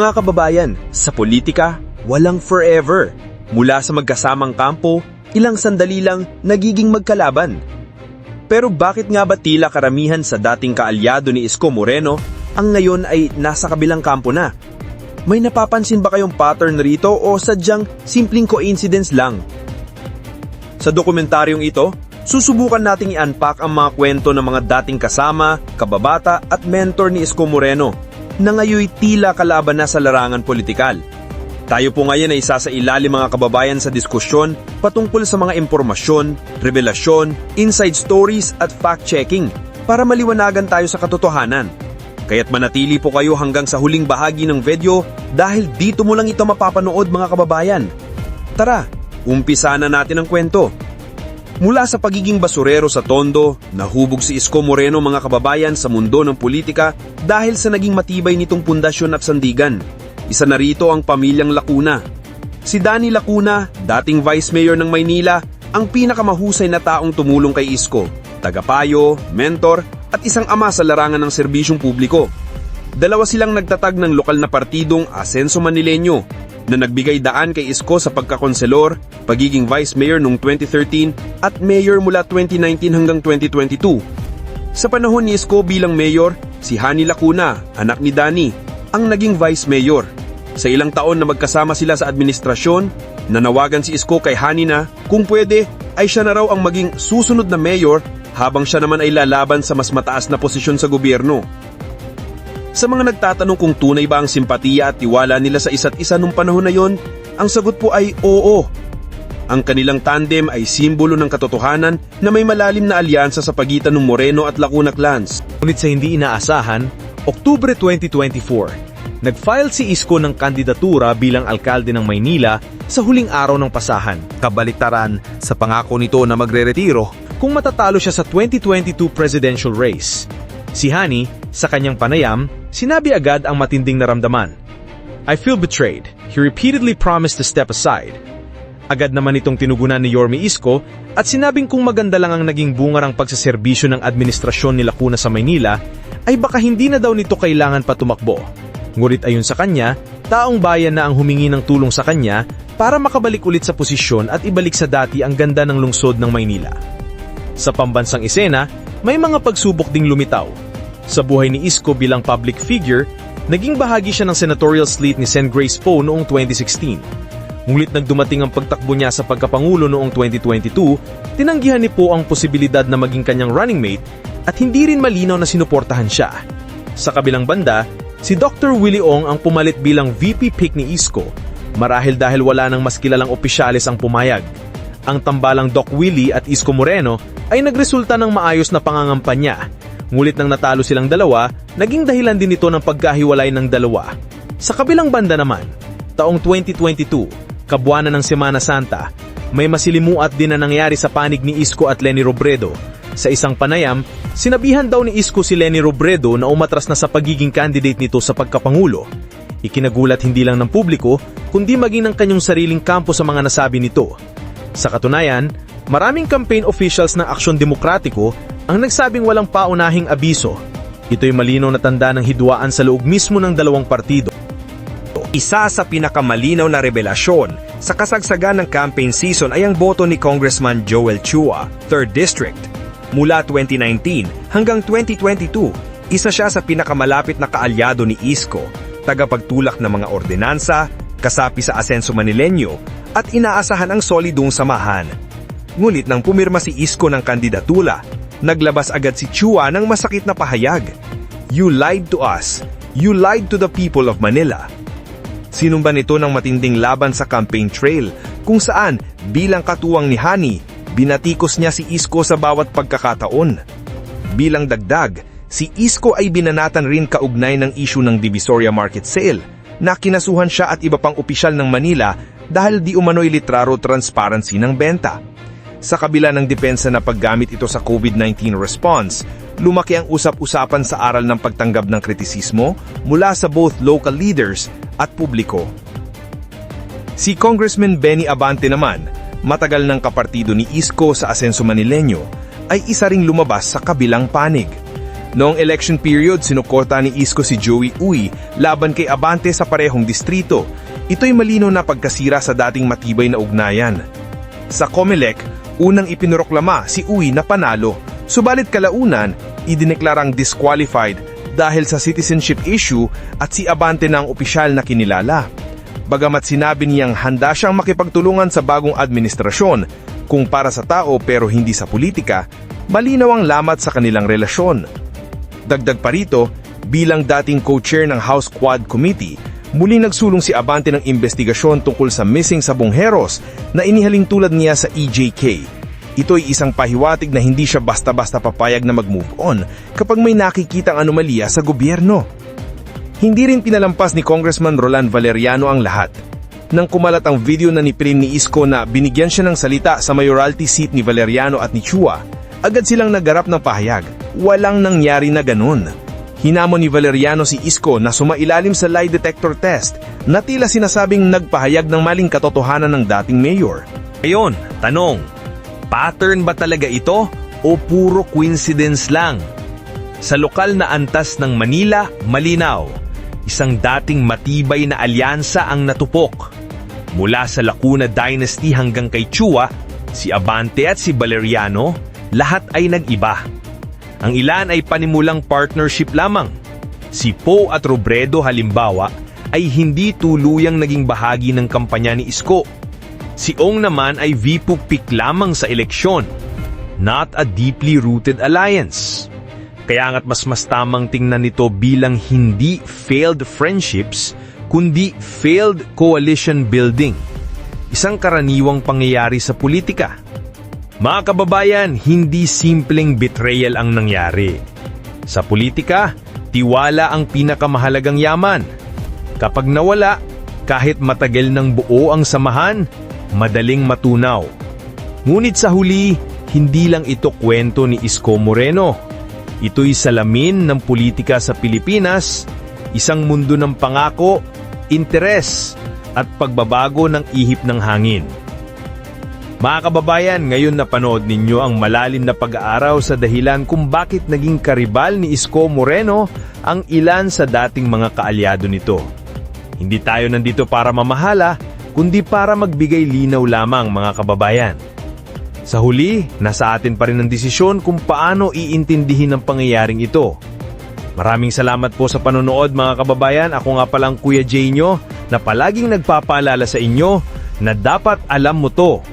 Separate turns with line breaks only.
Mga kababayan, sa politika, walang forever. Mula sa magkasamang kampo, ilang sandali lang nagiging magkalaban. Pero bakit nga ba tila karamihan sa dating kaalyado ni Isko Moreno ang ngayon ay nasa kabilang kampo na? May napapansin ba kayong pattern rito o sadyang simpleng coincidence lang? Sa dokumentaryong ito, susubukan nating i-unpack ang mga kwento ng mga dating kasama, kababata at mentor ni Isko Moreno na ngayon tila kalaban na sa larangan politikal. Tayo po ngayon ay isa sa ilalim mga kababayan sa diskusyon patungkol sa mga impormasyon, revelasyon, inside stories at fact-checking para maliwanagan tayo sa katotohanan. Kaya't manatili po kayo hanggang sa huling bahagi ng video dahil dito mo lang ito mapapanood mga kababayan. Tara, umpisa na natin ang kwento. Mula sa pagiging basurero sa Tondo, nahubog si Isko Moreno mga kababayan sa mundo ng politika dahil sa naging matibay nitong pundasyon at sandigan. Isa na rito ang pamilyang Lacuna. Si Danny Lacuna, dating Vice Mayor ng Maynila, ang pinakamahusay na taong tumulong kay Isko, tagapayo, mentor, at isang ama sa larangan ng serbisyong publiko. Dalawa silang nagtatag ng lokal na partidong Asenso Manileño na nagbigay daan kay Isko sa pagkakonselor, pagiging vice mayor noong 2013 at mayor mula 2019 hanggang 2022. Sa panahon ni Isko bilang mayor, si Hani Lacuna, anak ni Dani, ang naging vice mayor. Sa ilang taon na magkasama sila sa administrasyon, nanawagan si Isko kay Hani na kung pwede ay siya na raw ang maging susunod na mayor habang siya naman ay lalaban sa mas mataas na posisyon sa gobyerno. Sa mga nagtatanong kung tunay ba ang simpatiya at tiwala nila sa isa't isa nung panahon na yon, ang sagot po ay oo. Ang kanilang tandem ay simbolo ng katotohanan na may malalim na alyansa sa pagitan ng Moreno at Lacuna clans.
Ngunit sa hindi inaasahan, Oktubre 2024, nag-file si Isko ng kandidatura bilang alkalde ng Maynila sa huling araw ng pasahan. Kabaliktaran sa pangako nito na magre-retiro kung matatalo siya sa 2022 presidential race. Si Hani, sa kanyang panayam, sinabi agad ang matinding naramdaman. I feel betrayed. He repeatedly promised to step aside. Agad naman itong tinugunan ni Yorme Isko at sinabing kung maganda lang ang naging bungarang pagsaserbisyo ng administrasyon ni Lacuna sa Maynila, ay baka hindi na daw nito kailangan pa tumakbo. Ngunit ayon sa kanya, taong bayan na ang humingi ng tulong sa kanya para makabalik ulit sa posisyon at ibalik sa dati ang ganda ng lungsod ng Maynila. Sa pambansang isena, may mga pagsubok ding lumitaw. Sa buhay ni Isko bilang public figure, naging bahagi siya ng senatorial slate ni Sen. Grace Poe noong 2016. Ngunit nang dumating ang pagtakbo niya sa pagkapangulo noong 2022, tinanggihan ni Poe ang posibilidad na maging kanyang running mate at hindi rin malinaw na sinuportahan siya. Sa kabilang banda, si Dr. Willie Ong ang pumalit bilang VP pick ni Isko, marahil dahil wala nang mas kilalang opisyalis ang pumayag. Ang tambalang Doc Willie at Isko Moreno ay nagresulta ng maayos na pangangampanya. Ngulit nang natalo silang dalawa, naging dahilan din ito ng pagkahiwalay ng dalawa. Sa kabilang banda naman, taong 2022, kabuwanan ng Semana Santa, may masilimuat din na nangyari sa panig ni Isko at Lenny Robredo. Sa isang panayam, sinabihan daw ni Isko si Lenny Robredo na umatras na sa pagiging candidate nito sa pagkapangulo. Ikinagulat hindi lang ng publiko, kundi maging ng kanyang sariling kampo sa mga nasabi nito. Sa katunayan, maraming campaign officials ng Aksyon Demokratiko ang nagsabing walang paunahing abiso. Ito'y malinaw na tanda ng hidwaan sa loob mismo ng dalawang partido.
Isa sa pinakamalinaw na revelasyon sa kasagsagan ng campaign season ay ang boto ni Congressman Joel Chua, 3rd District. Mula 2019 hanggang 2022, isa siya sa pinakamalapit na kaalyado ni Isko, tagapagtulak ng mga ordinansa, kasapi sa Asenso Manileño, at inaasahan ang solidong samahan. Ngunit nang pumirma si Isko ng kandidatula, naglabas agad si Chua ng masakit na pahayag. You lied to us. You lied to the people of Manila. Sinumba nito ng matinding laban sa campaign trail kung saan bilang katuwang ni Hani, binatikos niya si Isko sa bawat pagkakataon. Bilang dagdag, si Isko ay binanatan rin kaugnay ng issue ng Divisoria Market Sale na kinasuhan siya at iba pang opisyal ng Manila dahil di umano'y litraro transparency ng benta. Sa kabila ng depensa na paggamit ito sa COVID-19 response, lumaki ang usap-usapan sa aral ng pagtanggap ng kritisismo mula sa both local leaders at publiko. Si Congressman Benny Abante naman, matagal ng kapartido ni Isko sa Asenso Manileño, ay isa ring lumabas sa kabilang panig. Noong election period, sinukorta ni Isko si Joey Uy laban kay Abante sa parehong distrito. Ito'y malino na pagkasira sa dating matibay na ugnayan. Sa Comelec, unang ipinoroklama si Uy na panalo. Subalit kalaunan, idineklarang disqualified dahil sa citizenship issue at si Abante ang opisyal na kinilala. Bagamat sinabi niyang handa siyang makipagtulungan sa bagong administrasyon kung para sa tao pero hindi sa politika, malinaw ang lamat sa kanilang relasyon. Dagdag pa rito, bilang dating co-chair ng House Quad Committee, muling nagsulong si Abante ng investigasyon tungkol sa missing sa Bungheros na inihaling tulad niya sa EJK. Ito'y isang pahiwatig na hindi siya basta-basta papayag na mag-move on kapag may nakikitang anomalya sa gobyerno. Hindi rin pinalampas ni Congressman Roland Valeriano ang lahat. Nang kumalat ang video na niprim ni Isko na binigyan siya ng salita sa mayoralty seat ni Valeriano at ni Chua, agad silang nagarap ng pahayag. Walang nangyari na ganun. Hinamon ni Valeriano si Isko na sumailalim sa lie detector test na tila sinasabing nagpahayag ng maling katotohanan ng dating mayor.
Ngayon, tanong, pattern ba talaga ito o puro coincidence lang? Sa lokal na antas ng Manila, malinaw. Isang dating matibay na alyansa ang natupok. Mula sa Lacuna Dynasty hanggang kay Chua, si Abante at si Valeriano, lahat ay nag-iba. Ang ilan ay panimulang partnership lamang. Si Poe at Robredo halimbawa ay hindi tuluyang naging bahagi ng kampanya ni Isko. Si Ong naman ay VP pick lamang sa eleksyon, not a deeply rooted alliance. Kaya nga't mas mas tamang tingnan nito bilang hindi failed friendships, kundi failed coalition building. Isang karaniwang pangyayari sa politika. Mga kababayan, hindi simpleng betrayal ang nangyari. Sa politika, tiwala ang pinakamahalagang yaman. Kapag nawala, kahit matagal ng buo ang samahan, madaling matunaw. Ngunit sa huli, hindi lang ito kwento ni Isko Moreno. Ito'y salamin ng politika sa Pilipinas, isang mundo ng pangako, interes, at pagbabago ng ihip ng hangin. Mga kababayan, ngayon napanood ninyo ang malalim na pag-aaraw sa dahilan kung bakit naging karibal ni Isko Moreno ang ilan sa dating mga kaalyado nito. Hindi tayo nandito para mamahala, kundi para magbigay linaw lamang mga kababayan. Sa huli, nasa atin pa rin ang desisyon kung paano iintindihin ang pangyayaring ito. Maraming salamat po sa panonood mga kababayan. Ako nga palang Kuya Jay nyo na palaging nagpapaalala sa inyo na dapat alam mo to